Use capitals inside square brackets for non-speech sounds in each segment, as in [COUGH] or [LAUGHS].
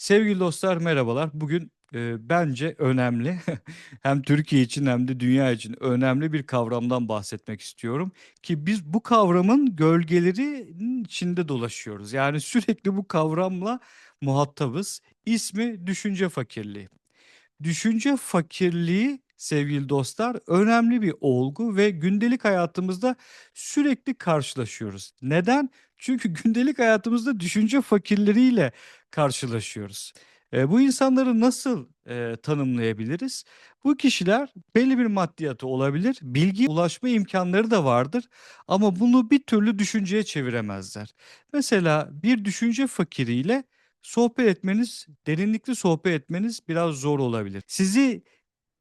Sevgili dostlar merhabalar. Bugün, eee, bence önemli [LAUGHS] hem Türkiye için hem de dünya için önemli bir kavramdan bahsetmek istiyorum ki biz bu kavramın gölgelerinin içinde dolaşıyoruz. Yani sürekli bu kavramla muhatabız. İsmi düşünce fakirliği. Düşünce fakirliği sevgili dostlar önemli bir olgu ve gündelik hayatımızda sürekli karşılaşıyoruz. Neden? Çünkü gündelik hayatımızda düşünce fakirleriyle karşılaşıyoruz. Eee, bu insanları nasıl, eee, tanımlayabiliriz? Bu kişiler belli bir maddiyatı olabilir, bilgiye ulaşma imkânları da vardır ama bunu bir türlü düşünceye çeviremezler. Mesela bir düşünce fakiriyle sohbet etmeniz, derinlikli sohbet etmeniz biraz zor olabilir. Sizi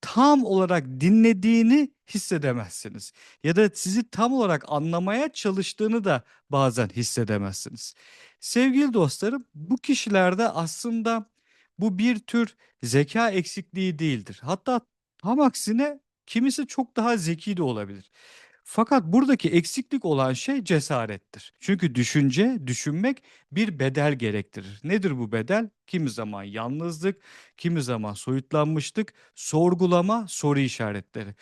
tam olarak dinlediğini hissedemezsiniz ya da sizi tam olarak anlamaya çalıştığını da bazen hissedemezsiniz. Sevgili dostlarım, bu kişilerde aslında bu bir tür zekâ eksikliği değildir. Hatta tam aksine kimisi çok daha zeki de olabilir. Fakat buradaki eksiklik olan şey cesarettir. Çünkü düşünce, düşünmek bir bedel gerektirir. Nedir bu bedel? Kimi zaman yalnızlık, kimi zaman soyutlanmışlık, sorgulama, soru işaretleri.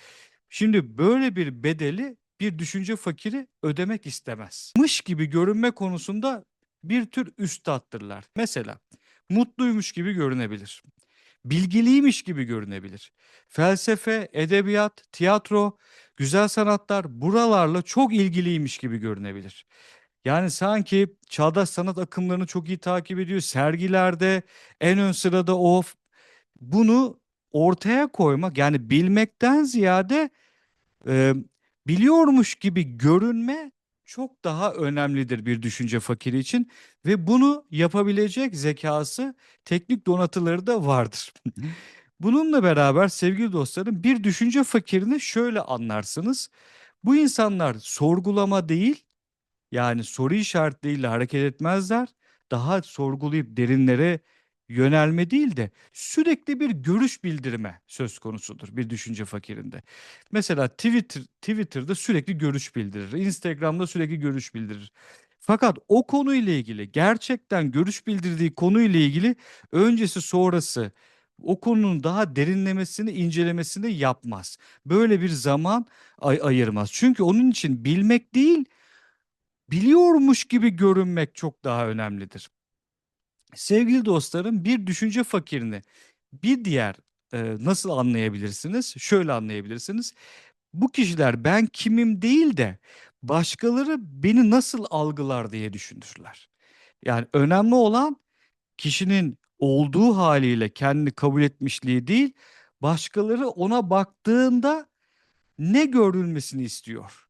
Şimdi böyle bir bedeli bir düşünce fakiri ödemek istemez. Mış gibi görünme konusunda bir tür üstattırlar. Mesela mutluymuş gibi görünebilir. Bilgiliymiş gibi görünebilir. Felsefe, edebiyat, tiyatro, güzel sanatlar buralarla çok ilgiliymiş gibi görünebilir. Yani sanki çağdaş sanat akımlarını çok iyi takip ediyor. Sergilerde en ön sırada o. Bunu ortaya koymak, yani bilmekten ziyade, emm, biliyormuş gibi görünme çok daha önemlidir bir düşünce fakiri için ve bunu yapabilecek zekâsı, teknik donatıları da vardır. [LAUGHS] Bununla beraber sevgili dostlarım bir düşünce fakirini şöyle anlarsınız. Bu insanlar sorgulama değil, yani soru işaretleriyle hareket etmezler. Daha sorgulayıp derinlere yönelme değil de sürekli bir görüş bildirme söz konusudur bir düşünce fakirinde. Mesela Twitter Twitter'da sürekli görüş bildirir, Instagram'da sürekli görüş bildirir. Fakat o konuyla ilgili gerçekten görüş bildirdiği konuyla ilgili öncesi sonrası o konunun daha derinlemesini, incelemesini yapmaz. Böyle bir zaman ay ayırmaz. Çünkü onun için bilmek değil, biliyormuş gibi görünmek çok daha önemlidir. Sevgili dostlarım, bir düşünce fakirini bir diğer, eee, nasıl anlayabilirsiniz? Şöyle anlayabilirsiniz. Bu kişiler ben kimim değil de başkaları beni nasıl algılar diye düşünürler. Yani önemli olan kişinin olduğu hâliyle kendini kabul etmişliği değil, başkaları ona baktığında ne görülmesini istiyor?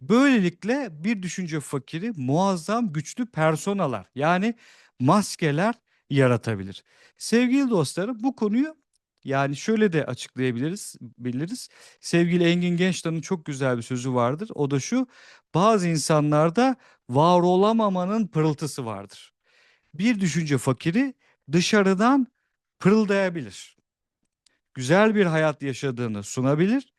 Böylelikle bir düşünce fakiri muazzam güçlü personalar yani maskeler yaratabilir. Sevgili dostlarım bu konuyu yani şöyle de açıklayabiliriz biliriz. Sevgili Engin Gençtan'ın çok güzel bir sözü vardır. O da şu: "Bazı insanlarda var olamamanın pırıltısı vardır." Bir düşünce fakiri dışarıdan pırıldayabilir. Güzel bir hayat yaşadığını sunabilir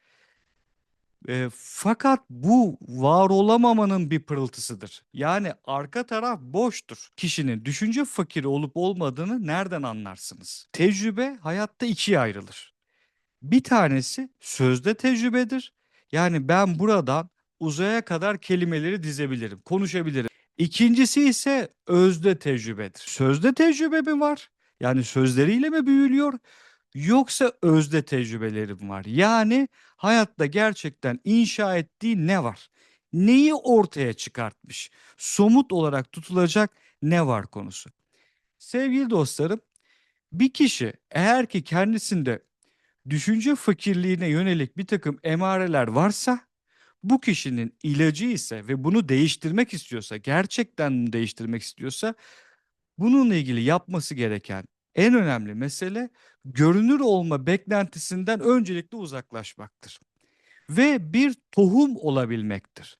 Eee, fakat bu var olamamanın bir pırıltısıdır. Yani arka taraf boştur. Kişinin düşünce fakiri olup olmadığını nereden anlarsınız? Tecrübe hayatta ikiye ayrılır. Bir tanesi sözde tecrübedir. Yani ben buradan uzaya kadar kelimeleri dizebilirim, konuşabilirim. İkincisi ise özde tecrübedir. Sözde tecrübe mi var? Yani sözleriyle mi büyülüyor? Yoksa özde tecrübeleri mi var? Yani hayatta gerçekten inşa ettiği ne var? Neyi ortaya çıkartmış? Somut olarak tutulacak ne var konusu. Sevgili dostlarım, bir kişi eğer ki kendisinde düşünce fakirliğine yönelik birtakım emareler varsa, bu kişinin ilacı ise ve bunu değiştirmek istiyorsa, gerçekten değiştirmek istiyorsa bununla ilgili yapması gereken en önemli mesele görünür olma beklentisinden öncelikle uzaklaşmaktır ve bir tohum olabilmektir.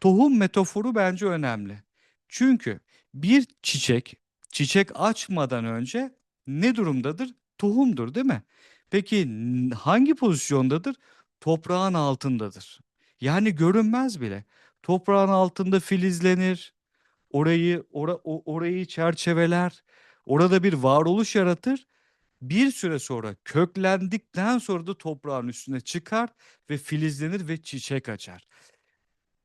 Tohum metaforu bence önemli. Çünkü bir çiçek, çiçek açmadan önce ne durumdadır? Tohumdur, değil mi? Peki hangi pozisyondadır? Toprağın altındadır. Yani görünmez bile. Toprağın altında filizlenir, orayı ora orayı çerçeveler, Orada bir varoluş yaratır. Bir süre sonra köklendikten sonra da toprağın üstüne çıkar ve filizlenir ve çiçek açar.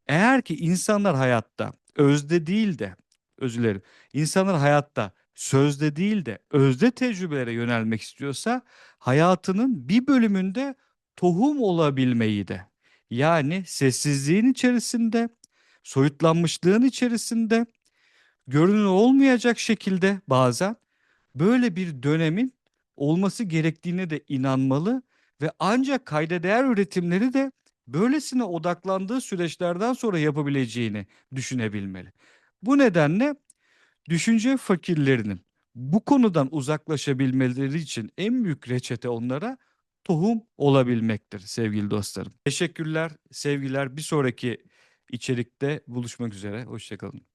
Eğer ki insanlar hayatta özde değil de özür dilerim. İnsanlar hayatta sözde değil de özde tecrübelere yönelmek istiyorsa hayatının bir bölümünde tohum olabilmeyi de yani sessizliğin içerisinde, soyutlanmışlığın içerisinde, görünür olmayacak şekilde bazen böyle bir dönemin olması gerektiğine de inanmalı ve ancak kayda değer üretimleri de böylesine odaklandığı süreçlerden sonra yapabileceğini düşünebilmeli. Bu nedenle düşünce fakirlerinin bu konudan uzaklaşabilmeleri için en büyük reçete onlara tohum olabilmektir sevgili dostlarım. Teşekkürler, sevgiler. Bir sonraki içerikte buluşmak üzere. Hoşçakalın.